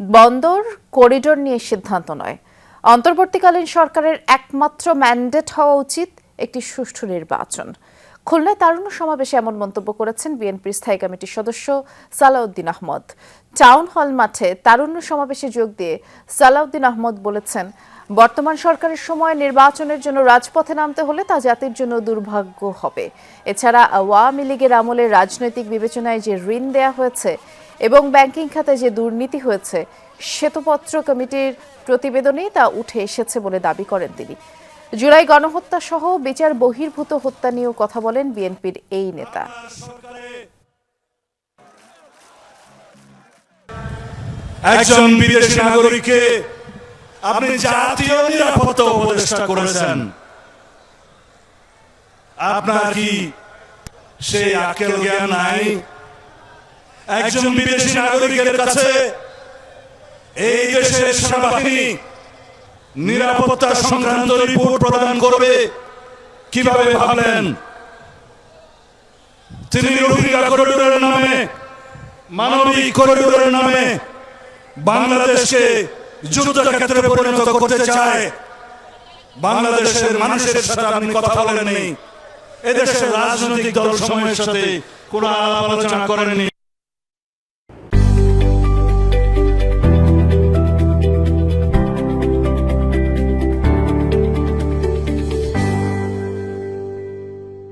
বন্দর, করিডোর নিয়ে সিদ্ধান্ত নয়। অন্তর্বর্তীকালীন সরকারের একমাত্র ম্যান্ডেট হওয়া উচিত একটি সুষ্ঠু নির্বাচন। খুলনায় তারুণ্য সমাবেশে এমন মন্তব্য করেছেন বিএনপির স্থায়ী কমিটির সদস্য সালাউদ্দিন আহমদ। টাউন হল মাঠে তারুণ্য সমাবেশে যোগ দিয়ে সালাউদ্দিন আহমদ বলেছেন, বর্তমান সরকারের সময় নির্বাচনের জন্য রাজপথে নামতে হলে তা জাতির জন্য দুর্ভাগ্য হবে। এছাড়া আওয়ামী লীগের আমলে রাজনৈতিক বিবেচনায় যে ঋণ দেয়া হয়েছে এবং ব্যাংকিং খাতে যে দুর্নীতি হয়েছে, শ্বেতপত্র কমিটির প্রতিবেদনেই তা উঠে এসেছে বলে দাবি করেন তিনি। জুলাই গণহত্যা সহ বিচার বহির্ভূত হত্যা নিয়েও কথা বলেন বিএনপির এই নেতা। একজন বিদেশি নাগরিককে আপনি জাতীয় নিরাপত্তা উপদেষ্টা করেছেন। আপনার কি সেই আকেল জ্ঞান নাই? একজন বিদেশি নাগরিকের কাছে এই দেশের সেনাবাহিনী নিরাপত্তা সংক্রান্ত রিপোর্ট প্রদান করবে। কীভাবে ভাবলেন? তিনি রোহিঙ্গা করিডোরের নামে, মানবিক করিডোরের নামে বাংলাদেশকে যুদ্ধক্ষেত্রে পরিণত করতে চায়। বাংলাদেশের মানুষের সাথে আপনি কথা বলেননি। এদেশের রাজনৈতিক দল সময়ের সাথে কোনো আলোচনা করেননি।